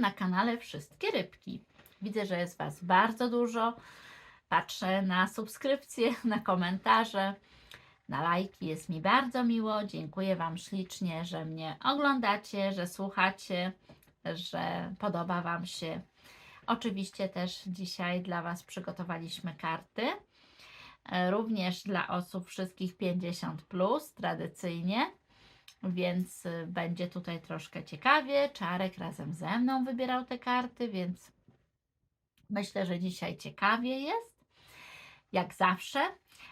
na kanale Wszystkie Rybki. Widzę, że jest Was bardzo dużo. Patrzę na subskrypcje, na komentarze, na lajki. Jest mi bardzo miło. Dziękuję Wam ślicznie, że mnie oglądacie, że słuchacie, że podoba Wam się. Oczywiście też dzisiaj dla Was przygotowaliśmy karty. E, Również dla osób wszystkich 50, plus, tradycyjnie więc y, będzie tutaj troszkę ciekawie. Czarek razem ze mną wybierał te karty, więc myślę, że dzisiaj ciekawie jest. Jak zawsze.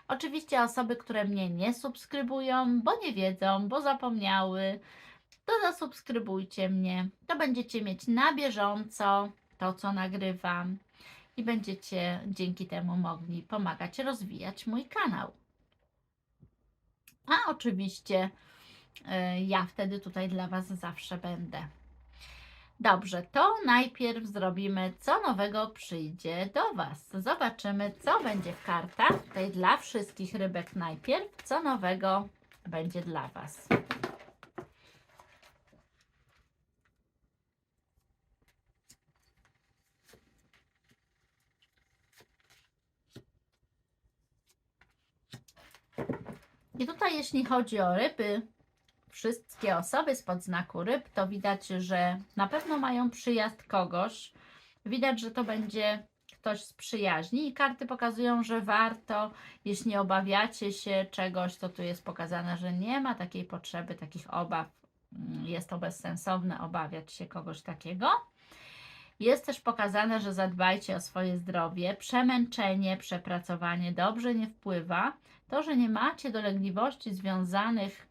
Oczywiście osoby, które mnie nie subskrybują, bo nie wiedzą, bo zapomniały, to zasubskrybujcie mnie. To będziecie mieć na bieżąco to, co nagrywam i będziecie dzięki temu mogli pomagać rozwijać mój kanał. A oczywiście ja wtedy tutaj dla Was zawsze będę. Dobrze, to najpierw zrobimy, co nowego przyjdzie do Was. Zobaczymy, co będzie w kartach. Tutaj dla wszystkich rybek najpierw, co nowego będzie dla Was. I tutaj, jeśli chodzi o ryby, wszystkie osoby spod znaku ryb, to widać, że na pewno mają przyjazd kogoś. Widać, że to będzie ktoś z przyjaźni i karty pokazują, że warto, jeśli obawiacie się czegoś, to tu jest pokazane, że nie ma takiej potrzeby, takich obaw. Mm, Jest to bezsensowne obawiać się kogoś takiego. Jest też pokazane, że zadbajcie o swoje zdrowie. Przemęczenie, przepracowanie dobrze nie wpływa. To, że nie macie dolegliwości związanych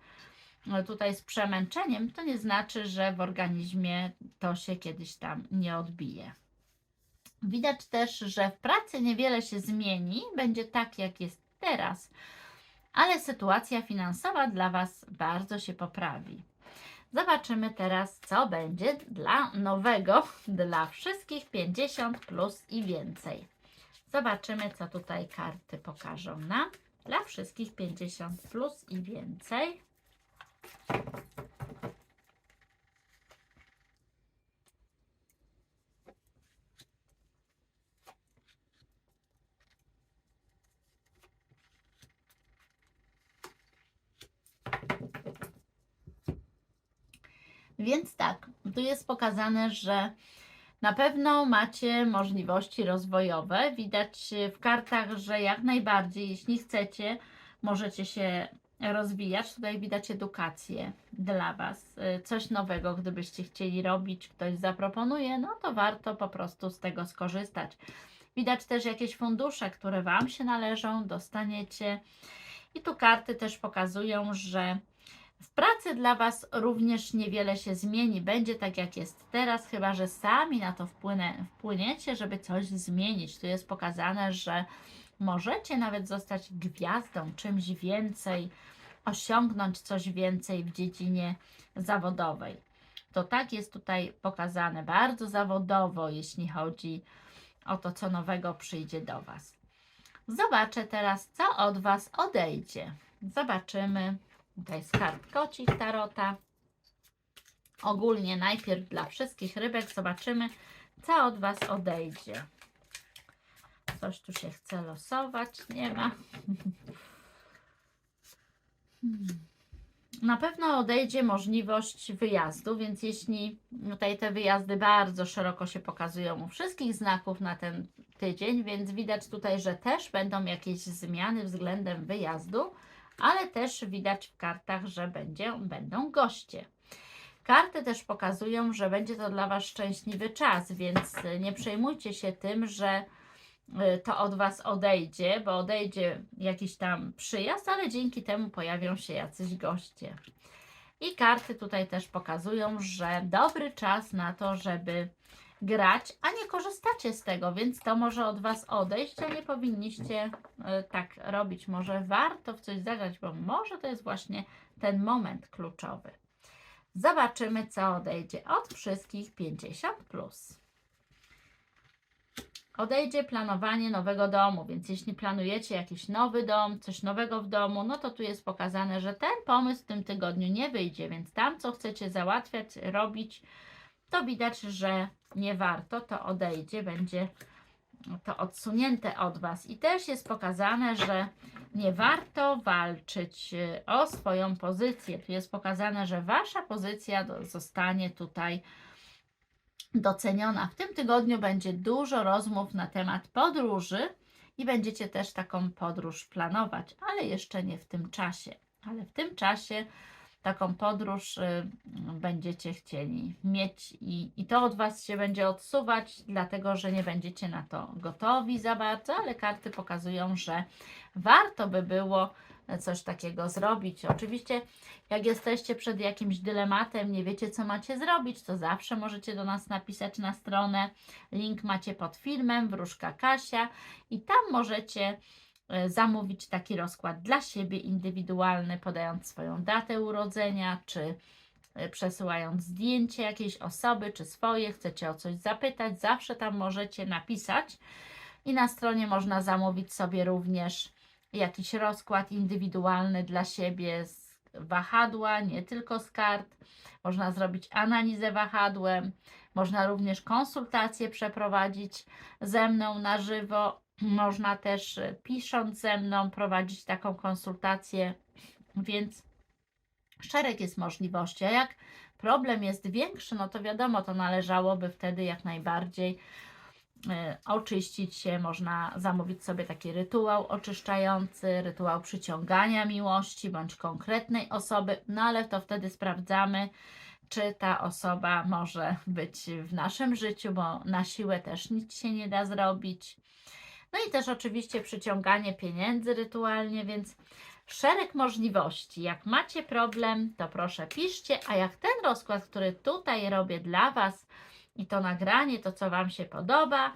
tutaj z przemęczeniem, to nie znaczy, że w organizmie to się kiedyś tam nie odbije. Widać też, że w pracy niewiele się zmieni, będzie tak jak jest teraz, ale sytuacja finansowa dla Was bardzo się poprawi. Zobaczymy teraz, co będzie dla nowego, dla wszystkich 50 plus i więcej. Zobaczymy, co tutaj karty pokażą nam. Dla wszystkich 50 plus i więcej. Więc tak, tu jest pokazane, że na pewno macie możliwości rozwojowe. Widać w kartach, że jak najbardziej, jeśli chcecie, możecie się rozwijać. Tutaj widać edukację dla Was, y, coś nowego, gdybyście chcieli robić, ktoś zaproponuje, no to warto po prostu z tego skorzystać. Widać też jakieś fundusze, które Wam się należą, dostaniecie. I tu karty też pokazują, że w pracy dla Was również niewiele się zmieni. Będzie tak, jak jest teraz, chyba że sami na to wpłynę, wpłyniecie, żeby coś zmienić. Tu jest pokazane, że możecie nawet zostać gwiazdą, czymś więcej, osiągnąć coś więcej w dziedzinie zawodowej. To tak jest tutaj pokazane bardzo zawodowo, jeśli chodzi o to, co nowego przyjdzie do Was. Zobaczę teraz, co od Was odejdzie. Zobaczymy. Tutaj jest kart kocich tarota. Ogólnie najpierw dla wszystkich rybek zobaczymy, co od Was odejdzie. Coś tu się chce losować, nie ma. Hmm. Na pewno odejdzie możliwość wyjazdu, więc jeśli tutaj te wyjazdy bardzo szeroko się pokazują u wszystkich znaków na ten tydzień, więc widać tutaj, że też będą jakieś zmiany względem wyjazdu, ale też widać w kartach, że będzie, będą goście. Karty też pokazują, że będzie to dla Was szczęśliwy czas, więc nie przejmujcie się tym, że to od Was odejdzie, bo odejdzie jakiś tam przyjazd, ale dzięki temu pojawią się jacyś goście. I karty tutaj też pokazują, że dobry czas na to, żeby grać, a nie korzystacie z tego, więc to może od Was odejść, a nie powinniście y, tak robić. Może warto w coś zagrać, bo może to jest właśnie ten moment kluczowy. Zobaczymy, co odejdzie od wszystkich 50. Plus. Odejdzie planowanie nowego domu, więc jeśli planujecie jakiś nowy dom, coś nowego w domu, no to tu jest pokazane, że ten pomysł w tym tygodniu nie wyjdzie, więc tam, co chcecie załatwiać, robić, to widać, że nie warto, to odejdzie, będzie to odsunięte od Was. I też jest pokazane, że nie warto walczyć y, o swoją pozycję. Tu jest pokazane, że Wasza pozycja zostanie tutaj doceniona. W tym tygodniu będzie dużo rozmów na temat podróży i będziecie też taką podróż planować, ale jeszcze nie w tym czasie. Ale w tym czasie taką podróż y, będziecie chcieli mieć i, i to od Was się będzie odsuwać, dlatego że nie będziecie na to gotowi za bardzo, ale karty pokazują, że warto by było coś takiego zrobić. Oczywiście, jak jesteście przed jakimś dylematem, nie wiecie, co macie zrobić, to zawsze możecie do nas napisać na stronę. Link macie pod filmem, wróżka Kasia, i tam możecie e, zamówić taki rozkład dla siebie indywidualny, podając swoją datę urodzenia, czy e, przesyłając zdjęcie jakiejś osoby, czy swoje, chcecie o coś zapytać, zawsze tam możecie napisać. I na stronie można zamówić sobie również jakiś rozkład indywidualny dla siebie z wahadła, nie tylko z kart. Można zrobić analizę wahadłem, można również konsultacje przeprowadzić ze mną na żywo. Można też e, pisząc ze mną prowadzić taką konsultację, więc szereg jest możliwości. A jak problem jest większy, no to wiadomo, to należałoby wtedy jak najbardziej oczyścić się, można zamówić sobie taki rytuał oczyszczający, rytuał przyciągania miłości bądź konkretnej osoby, no ale to wtedy sprawdzamy, czy ta osoba może być w naszym życiu, bo na siłę też nic się nie da zrobić. No i też oczywiście przyciąganie pieniędzy rytualnie, więc szereg możliwości. Jak macie problem, to proszę piszcie, a jak ten rozkład, który tutaj robię dla Was i to nagranie, to co Wam się podoba,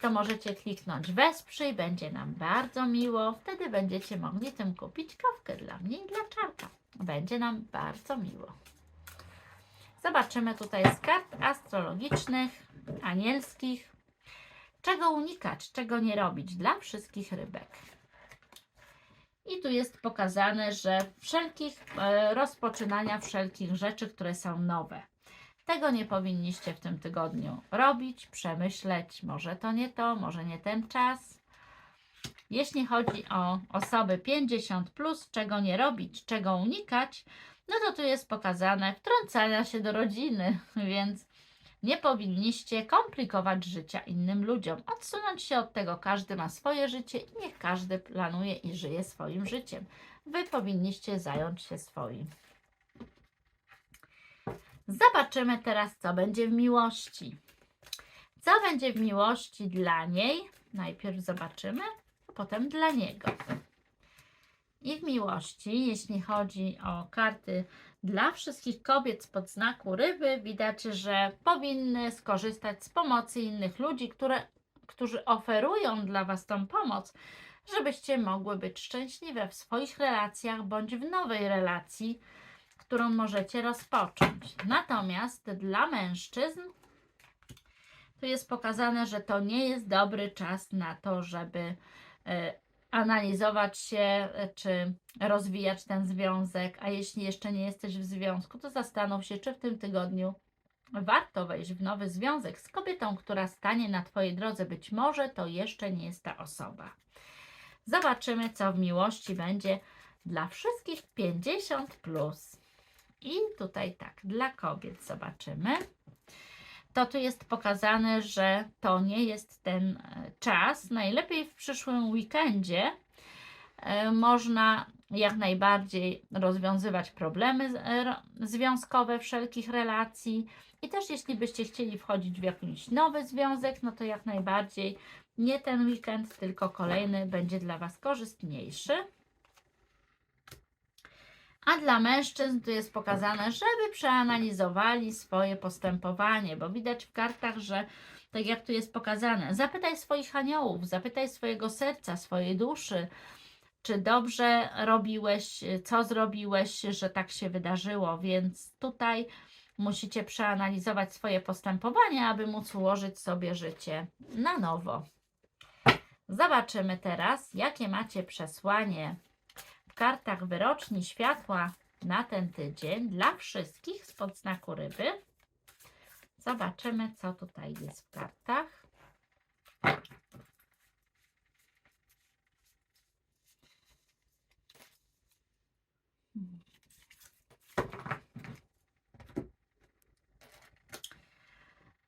to możecie kliknąć wesprzyj, będzie nam bardzo miło. Wtedy będziecie mogli tym kupić kawkę dla mnie i dla czarka. Będzie nam bardzo miło. Zobaczymy tutaj z kart astrologicznych, anielskich, czego unikać, czego nie robić dla wszystkich rybek. I tu jest pokazane, że wszelkich e, rozpoczynania wszelkich rzeczy, które są nowe. Tego nie powinniście w tym tygodniu robić, przemyśleć, może to nie to, może nie ten czas. Jeśli chodzi o osoby 50, plus, czego nie robić, czego unikać, no to tu jest pokazane wtrącania się do rodziny, więc nie powinniście komplikować życia innym ludziom. Odsunąć się od tego, każdy ma swoje życie i niech każdy planuje i żyje swoim życiem. Wy powinniście zająć się swoim. Zobaczymy teraz, co będzie w miłości. Co będzie w miłości dla niej? Najpierw zobaczymy, a potem dla niego. I w miłości, jeśli chodzi o karty dla wszystkich kobiet spod znaku ryby, widać, że powinny skorzystać z pomocy innych ludzi, które, którzy oferują dla Was tą pomoc, żebyście mogły być szczęśliwe w swoich relacjach bądź w nowej relacji, którą możecie rozpocząć. Natomiast dla mężczyzn tu jest pokazane, że to nie jest dobry czas na to, żeby e, analizować się, e, czy rozwijać ten związek, a jeśli jeszcze nie jesteś w związku, to zastanów się, czy w tym tygodniu warto wejść w nowy związek z kobietą, która stanie na Twojej drodze. Być może to jeszcze nie jest ta osoba. Zobaczymy, co w miłości będzie dla wszystkich 50. Plus. I tutaj tak, dla kobiet zobaczymy. To tu jest pokazane, że to nie jest ten e, czas. Najlepiej w przyszłym weekendzie e, można jak najbardziej rozwiązywać problemy e, związkowe wszelkich relacji. I też jeśli byście chcieli wchodzić w jakiś nowy związek, no to jak najbardziej nie ten weekend, tylko kolejny będzie dla Was korzystniejszy. A dla mężczyzn tu jest pokazane, żeby przeanalizowali swoje postępowanie, bo widać w kartach, że tak jak tu jest pokazane, zapytaj swoich aniołów, zapytaj swojego serca, swojej duszy, czy dobrze robiłeś, co zrobiłeś, że tak się wydarzyło. Więc tutaj musicie przeanalizować swoje postępowanie, aby móc ułożyć sobie życie na nowo. Zobaczymy teraz, jakie macie przesłanie kartach wyroczni światła na ten tydzień dla wszystkich spod znaku ryby. Zobaczymy, co tutaj jest w kartach.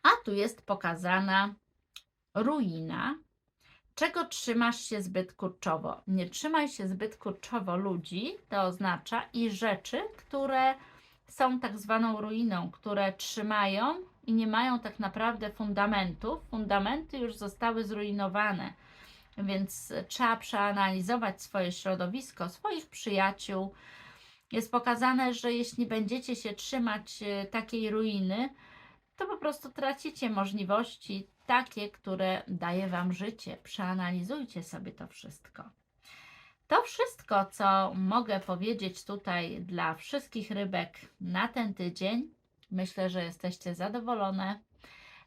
A tu jest pokazana ruina. Czego trzymasz się zbyt kurczowo? Nie trzymaj się zbyt kurczowo ludzi, to oznacza i rzeczy, które są tak zwaną ruiną, które trzymają i nie mają tak naprawdę fundamentów. Fundamenty już zostały zrujnowane, więc trzeba przeanalizować swoje środowisko, swoich przyjaciół. Jest pokazane, że jeśli będziecie się trzymać e, takiej ruiny, to po prostu tracicie możliwości takie, które daje Wam życie. Przeanalizujcie sobie to wszystko. To wszystko, co mogę powiedzieć tutaj dla wszystkich rybek na ten tydzień. Myślę, że jesteście zadowolone,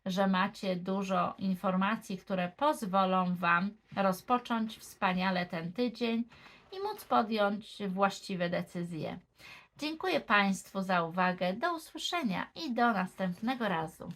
że macie dużo informacji, które pozwolą Wam rozpocząć wspaniale ten tydzień i móc podjąć właściwe decyzje. Dziękuję Państwu za uwagę. Do usłyszenia i do następnego razu.